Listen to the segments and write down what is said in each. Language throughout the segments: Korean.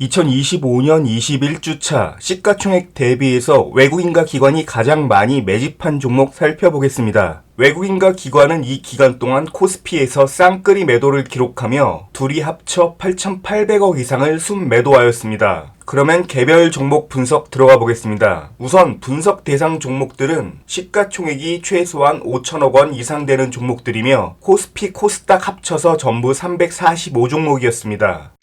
2025년 21주차 시가총액 대비해서 외국인과 기관이 가장 많이 매집한 종목 살펴보겠습니다. 외국인과 기관은 이 기간 동안 코스피에서 쌍끌이 매도를 기록하며 둘이 합쳐 8,800억 이상을 순매도하였습니다. 그러면 개별 종목 분석 들어가 보겠습니다. 우선 분석 대상 종목들은 시가총액이 최소한 5천억 원 이상 되는 종목들이며 코스피 코스닥 합쳐서 전부 345종목이었습니다.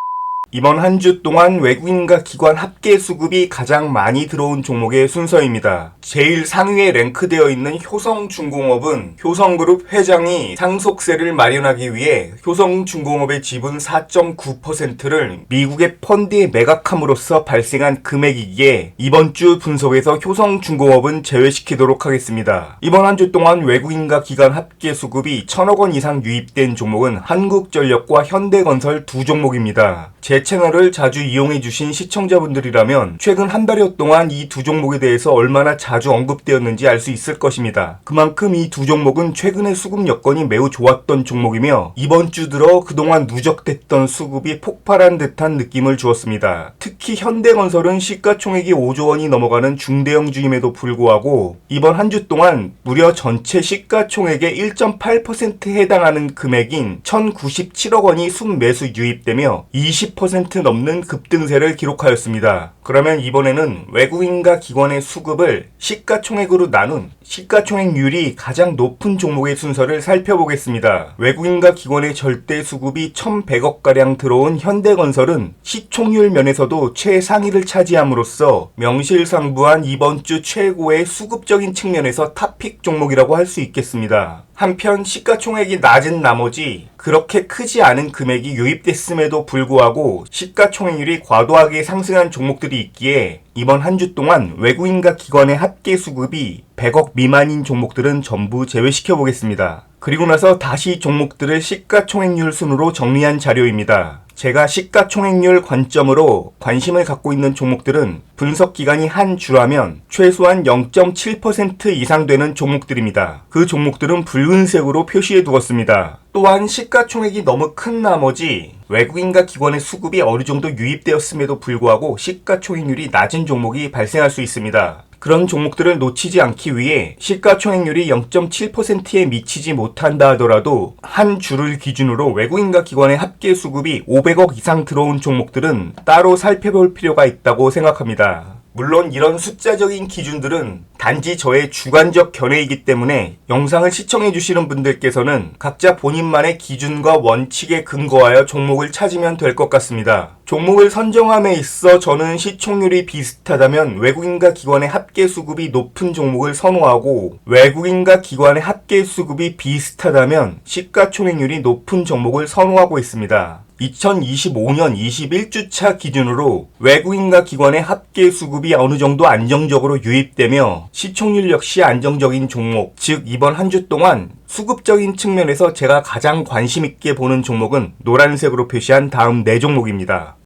이번 한 주 동안 외국인과 기관 합계 수급이 가장 많이 들어온 종목의 순서입니다. 제일 상위에 랭크되어 있는 효성중공업은 효성그룹 회장이 상속세를 마련하기 위해 효성중공업의 지분 4.9%를 미국의 펀드에 매각함으로써 발생한 금액이기에 이번 주 분석에서 효성중공업은 제외시키도록 하겠습니다. 이번 한 주 동안 외국인과 기관 합계 수급이 1천억 원 이상 유입된 종목은 한국전력과 현대건설 두 종목입니다. 제 채널을 자주 이용해 주신 시청자분들이라면 최근 한 달여 동안 이 두 종목에 대해서 얼마나 자주 언급되었는지 알 수 있을 것입니다. 그만큼 이 두 종목은 최근의 수급 여건이 매우 좋았던 종목이며 이번 주 들어 그동안 누적됐던 수급이 폭발한 듯한 느낌을 주었습니다. 특히 현대건설은 시가총액이 5조 원이 넘어가는 중대형주임에도 불구하고 이번 한 주 동안 무려 전체 시가총액의 1.8%에 해당하는 금액인 1,097억 원이 순매수 유입되며 20% 넘는 급등세를 기록하였습니다. 그러면 이번에는 외국인과 기관의 수급을 시가총액으로 나눈 시가총액률이 가장 높은 종목의 순서를 살펴보겠습니다. 외국인과 기관의 절대 수급이 1,100억가량 들어온 현대건설은 시총률 면에서도 최상위를 차지함으로써 명실상부한 이번 주 최고의 수급적인 측면에서 탑픽 종목이라고 할 수 있겠습니다. 한편 시가총액이 낮은 나머지 그렇게 크지 않은 금액이 유입됐음에도 불구하고 시가총액률이 과도하게 상승한 종목들이 있기에 이번 한 주 동안 외국인과 기관의 합계 수급이 100억 미만인 종목들은 전부 제외시켜 보겠습니다. 그리고 나서 다시 종목들을 시가총액률 순으로 정리한 자료입니다. 제가 시가총액률 관점으로 관심을 갖고 있는 종목들은 분석 기간이 한 주라면 최소한 0.7% 이상 되는 종목들입니다. 그 종목들은 붉은색으로 표시해 두었습니다. 또한 시가총액이 너무 큰 나머지 외국인과 기관의 수급이 어느 정도 유입되었음에도 불구하고 시가총액률이 낮은 종목이 발생할 수 있습니다. 그런 종목들을 놓치지 않기 위해 시가총액률이 0.7%에 미치지 못한다 하더라도 한 주를 기준으로 외국인과 기관의 합계 수급이 500억 이상 들어온 종목들은 따로 살펴볼 필요가 있다고 생각합니다. 물론 이런 숫자적인 기준들은 단지 저의 주관적 견해이기 때문에 영상을 시청해 주시는 분들께서는 각자 본인만의 기준과 원칙에 근거하여 종목을 찾으면 될 것 같습니다. 종목을 선정함에 있어 저는 시총률이 비슷하다면 외국인과 기관의 합계 수급이 높은 종목을 선호하고 외국인과 기관의 합계 수급이 비슷하다면 시가총액률이 높은 종목을 선호하고 있습니다. 2025년 21주차 기준으로 외국인과 기관의 합계 수급이 어느 정도 안정적으로 유입되며 시총률 역시 안정적인 종목, 즉 이번 한 주 동안 수급적인 측면에서 제가 가장 관심 있게 보는 종목은 노란색으로 표시한 다음 네 종목입니다.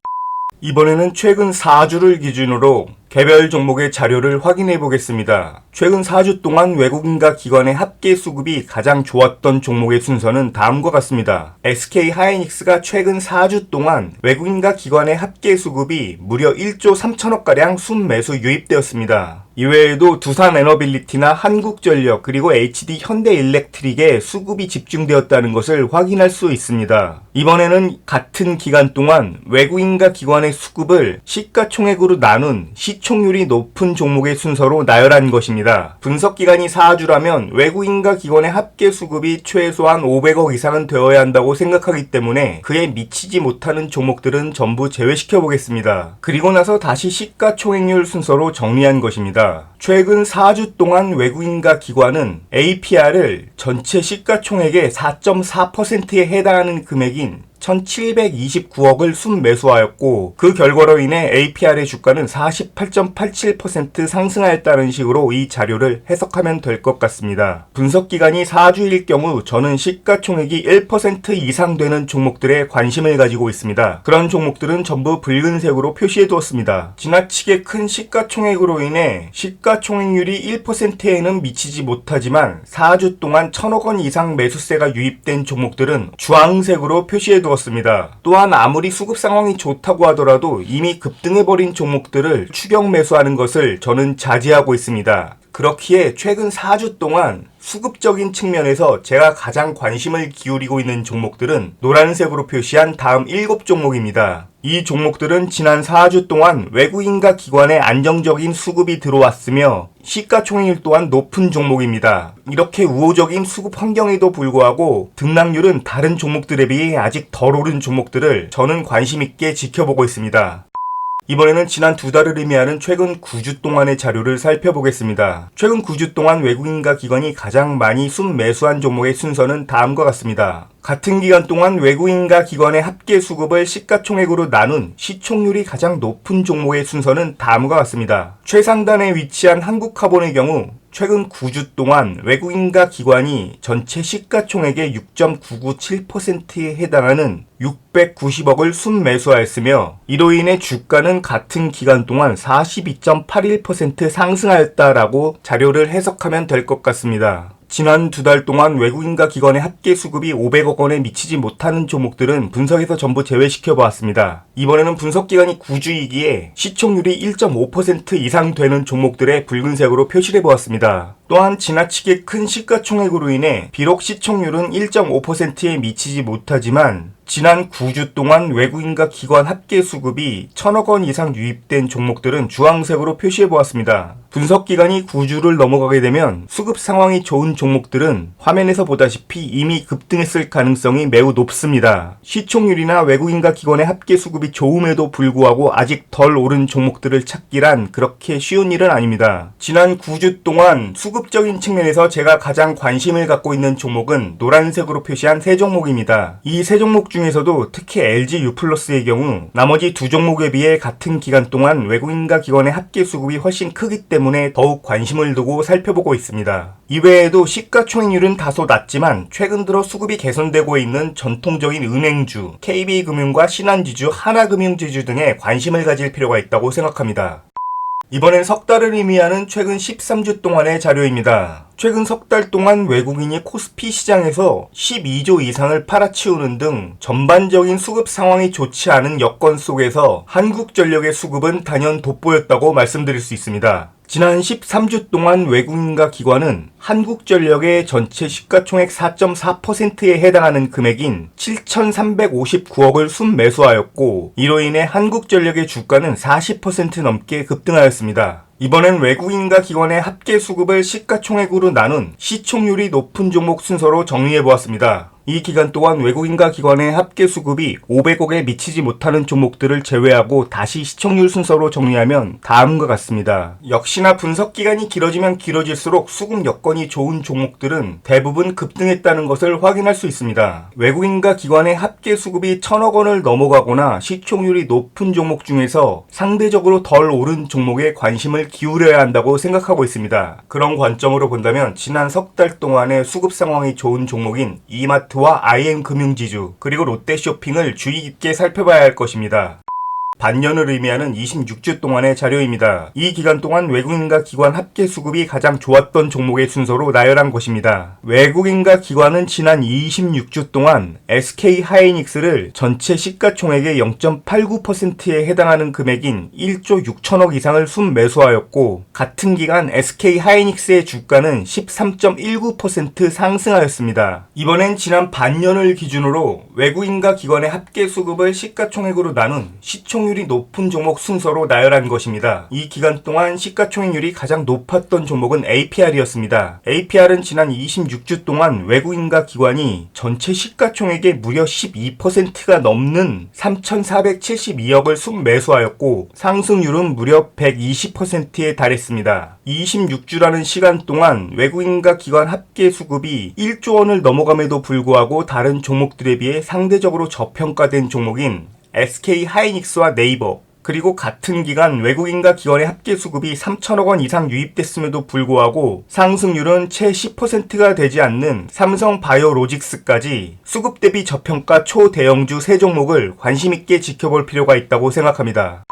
이번에는 최근 4주를 기준으로 개별 종목의 자료를 확인해 보겠습니다. 최근 4주 동안 외국인과 기관의 합계 수급이 가장 좋았던 종목의 순서는 다음과 같습니다. SK 하이닉스가 최근 4주 동안 외국인과 기관의 합계 수급이 무려 1조 3천억가량 순매수 유입되었습니다. 이외에도 두산 에너빌리티나 한국전력 그리고 HD 현대일렉트릭에 수급이 집중되었다는 것을 확인할 수 있습니다. 이번에는 같은 기간 동안 외국인과 기관의 수급을 시가총액으로 나눈 시 총률이 높은 종목의 순서로 나열한 것입니다. 분석 기간이 4주라면 외국인과 기관의 합계 수급이 최소한 500억 이상은 되어야 한다고 생각하기 때문에 그에 미치지 못하는 종목들은 전부 제외시켜 보겠습니다. 그리고 나서 다시 시가총액률 순서로 정리한 것입니다. 최근 4주 동안 외국인과 기관은 APR을 전체 시가총액의 4.4%에 해당하는 금액인 1729억을 순매수하였고 그 결과로 인해 APR의 주가는 48.87% 상승하였다는 식으로 이 자료를 해석하면 될 것 같습니다. 분석 기간이 4주일 경우 저는 시가총액이 1% 이상 되는 종목들에 관심을 가지고 있습니다. 그런 종목들은 전부 붉은색으로 표시해 두었습니다. 지나치게 큰 시가총액으로 인해 시가총액률이 1%에는 미치지 못하지만 4주 동안 1000억 원 이상 매수세가 유입된 종목들은 주황색으로 표시해 두었습니다. 두었습니다. 또한 아무리 수급 상황이 좋다고 하더라도 이미 급등해버린 종목들을 추격 매수하는 것을 저는 자제하고 있습니다. 그렇기에 최근 4주 동안 수급적인 측면에서 제가 가장 관심을 기울이고 있는 종목들은 노란색으로 표시한 다음 7종목입니다. 이 종목들은 지난 4주 동안 외국인과 기관의 안정적인 수급이 들어왔으며 시가총액 또한 높은 종목입니다. 이렇게 우호적인 수급 환경에도 불구하고 등락률은 다른 종목들에 비해 아직 덜 오른 종목들을 저는 관심 있게 지켜보고 있습니다. 이번에는 지난 두 달을 의미하는 최근 9주 동안의 자료를 살펴보겠습니다. 최근 9주 동안 외국인과 기관이 가장 많이 순매수한 종목의 순서는 다음과 같습니다. 같은 기간 동안 외국인과 기관의 합계 수급을 시가총액으로 나눈 시총률이 가장 높은 종목의 순서는 다음과 같습니다. 최상단에 위치한 한국카본의 경우 최근 9주 동안 외국인과 기관이 전체 시가총액의 6.997%에 해당하는 690억을 순매수하였으며 이로 인해 주가는 같은 기간 동안 42.81% 상승하였다라고 자료를 해석하면 될 것 같습니다. 지난 두 달 동안 외국인과 기관의 합계 수급이 500억 원에 미치지 못하는 종목들은 분석에서 전부 제외시켜 보았습니다. 이번에는 분석 기간이 9주이기에 시총률이 1.5% 이상 되는 종목들의 붉은색으로 표시해 보았습니다. 또한 지나치게 큰 시가총액으로 인해 비록 시총률은 1.5%에 미치지 못하지만 지난 9주 동안 외국인과 기관 합계 수급이 1000억 원 이상 유입된 종목들은 주황색으로 표시해 보았습니다. 분석 기간이 9주를 넘어가게 되면 수급 상황이 좋은 종목들은 화면에서 보다시피 이미 급등했을 가능성이 매우 높습니다. 시총률이나 외국인과 기관의 합계 수급이 좋음에도 불구하고 아직 덜 오른 종목들을 찾기란 그렇게 쉬운 일은 아닙니다. 지난 9주 동안 수급 적인 측면에서 제가 가장 관심을 갖고 있는 종목은 노란색으로 표시한 세 종목입니다. 이 세 종목 중에서도 특히 LG U+의 경우 나머지 두 종목에 비해 같은 기간 동안 외국인과 기관의 합계 수급이 훨씬 크기 때문에 더욱 관심을 두고 살펴보고 있습니다. 이외에도 시가총액률은 다소 낮지만 최근 들어 수급이 개선되고 있는 전통적인 은행주, KB금융과 신한지주, 하나금융지주 등에 관심을 가질 필요가 있다고 생각합니다. 이번엔 석 달을 의미하는 최근 13주 동안의 자료입니다. 최근 석 달 동안 외국인이 코스피 시장에서 12조 이상을 팔아치우는 등 전반적인 수급 상황이 좋지 않은 여건 속에서 한국전력의 수급은 단연 돋보였다고 말씀드릴 수 있습니다. 지난 13주 동안 외국인과 기관은 한국전력의 전체 시가총액 4.4%에 해당하는 금액인 7,359억을 순매수하였고 이로 인해 한국전력의 주가는 40% 넘게 급등하였습니다. 이번엔 외국인과 기관의 합계 수급을 시가총액으로 나눈 시총률이 높은 종목 순서로 정리해보았습니다. 이 기간 동안 외국인과 기관의 합계 수급이 500억에 미치지 못하는 종목들을 제외하고 다시 시청률 순서로 정리하면 다음과 같습니다. 역시나 분석 기간이 길어지면 길어질수록 수급 여건이 좋은 종목들은 대부분 급등했다는 것을 확인할 수 있습니다. 외국인과 기관의 합계 수급이 천억 원을 넘어가거나 시총률이 높은 종목 중에서 상대적으로 덜 오른 종목에 관심을 기울여야 한다고 생각하고 있습니다. 그런 관점으로 본다면 지난 석 달 동안의 수급 상황이 좋은 종목인 이마트 와 IM 금융지주 그리고 롯데쇼핑을 주의 깊게 살펴봐야 할 것입니다. 반년을 의미하는 26주 동안의 자료입니다. 이 기간 동안 외국인과 기관 합계 수급이 가장 좋았던 종목의 순서로 나열한 것입니다. 외국인과 기관은 지난 26주 동안 SK 하이닉스를 전체 시가총액의 0.89%에 해당하는 금액인 1조 6천억 이상을 순 매수하였고 같은 기간 SK 하이닉스의 주가는 13.19% 상승하였습니다. 이번엔 지난 반년을 기준으로 외국인과 기관의 합계 수급을 시가총액으로 나눈 시총 시가총액률이 높은 종목 순서로 나열한 것입니다. 이 기간 동안 시가총액률이 가장 높았던 종목은 APR이었습니다. APR은 지난 26주 동안 외국인과 기관이 전체 시가총액의 무려 12%가 넘는 3,472억을 순매수하였고 상승률은 무려 120%에 달했습니다. 26주라는 시간 동안 외국인과 기관 합계 수급이 1조 원을 넘어감에도 불구하고 다른 종목들에 비해 상대적으로 저평가된 종목인 SK 하이닉스와 네이버 그리고 같은 기간 외국인과 기관의 합계 수급이 3천억 원 이상 유입됐음에도 불구하고 상승률은 채 10%가 되지 않는 삼성 바이오로직스까지 수급 대비 저평가 초대형주 세 종목을 관심 있게 지켜볼 필요가 있다고 생각합니다.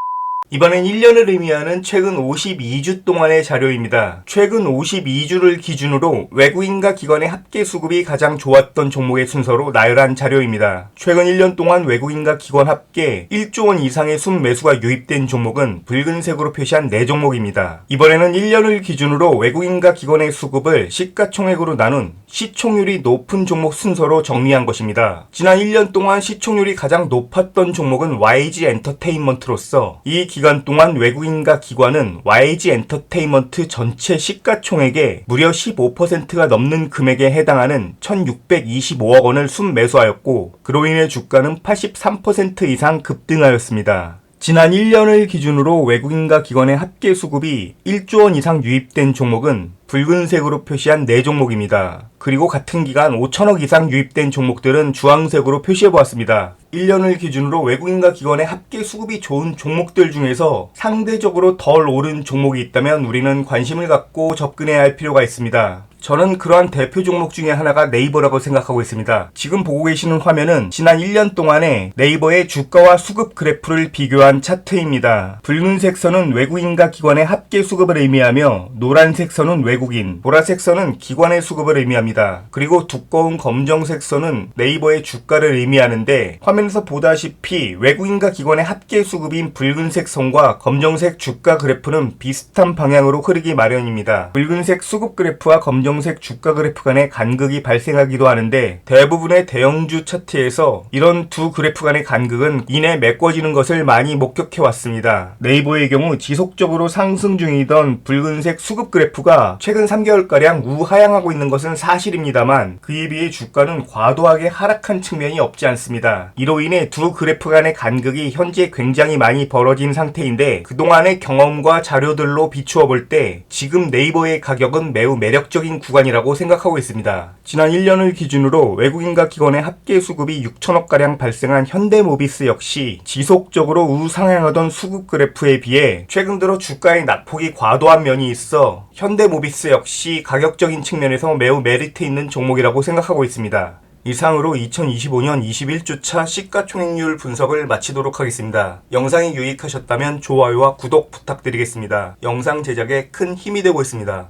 이번엔 1년을 의미하는 최근 52주 동안의 자료입니다. 최근 52주를 기준으로 외국인과 기관의 합계 수급이 가장 좋았던 종목의 순서로 나열한 자료입니다. 최근 1년 동안 외국인과 기관 합계 1조 원 이상의 순매수가 유입된 종목은 붉은색으로 표시한 4종목입니다. 이번에는 1년을 기준으로 외국인과 기관의 수급을 시가총액으로 나눈 시총률이 높은 종목 순서로 정리한 것입니다. 지난 1년 동안 시총률이 가장 높았던 종목은 YG 엔터테인먼트로서 이 기간 동안 외국인과 기관은 YG 엔터테인먼트 전체 시가총액의 무려 15%가 넘는 금액에 해당하는 1625억 원을 순매수하였고 그로 인해 주가는 83% 이상 급등하였습니다. 지난 1년을 기준으로 외국인과 기관의 합계 수급이 1조 원 이상 유입된 종목은 붉은색으로 표시한 4종목입니다. 그리고 같은 기간 5천억 이상 유입된 종목들은 주황색으로 표시해 보았습니다. 1년을 기준으로 외국인과 기관의 합계 수급이 좋은 종목들 중에서 상대적으로 덜 오른 종목이 있다면 우리는 관심을 갖고 접근해야 할 필요가 있습니다. 저는 그러한 대표 종목 중에 하나가 네이버라고 생각하고 있습니다. 지금 보고 계시는 화면은 지난 1년 동안의 네이버의 주가와 수급 그래프를 비교한 차트입니다. 붉은색 선은 외국인과 기관의 합계 수급을 의미하며 노란색 선은 외국인, 보라색 선은 기관의 수급을 의미합니다. 그리고 두꺼운 검정색 선은 네이버의 주가를 의미하는데 화면에서 보다시피 외국인과 기관의 합계 수급인 붉은색 선과 검정색 주가 그래프는 비슷한 방향으로 흐르기 마련입니다. 붉은색 수급 그래프와 검정 색 주가 그래프 간의 간극이 발생하기도 하는데 대부분의 대형주 차트에서 이런 두 그래프 간의 간극은 이내 메꿔지는 것을 많이 목격해 왔습니다. 네이버의 경우 지속적으로 상승 중이던 붉은색 수급 그래프가 최근 3개월가량 우하향하고 있는 것은 사실입니다만 그에 비해 주가는 과도하게 하락한 측면이 없지 않습니다. 이로 인해 두 그래프 간의 간극이 현재 굉장히 많이 벌어진 상태인데 그동안의 경험과 자료들로 비추어 볼 때 지금 네이버의 가격은 매우 매력적인 구간이라고 생각하고 있습니다. 지난 1년을 기준으로 외국인과 기관의 합계 수급이 6천억가량 발생한 현대모비스 역시 지속적으로 우상향하던 수급 그래프에 비해 최근 들어 주가의 낙폭이 과도한 면이 있어 현대모비스 역시 가격적인 측면에서 매우 메리트 있는 종목이라고 생각하고 있습니다. 이상으로 2025년 21주차 시가총액률 분석을 마치도록 하겠습니다. 영상이 유익하셨다면 좋아요와 구독 부탁드리겠습니다. 영상 제작에 큰 힘이 되고 있습니다.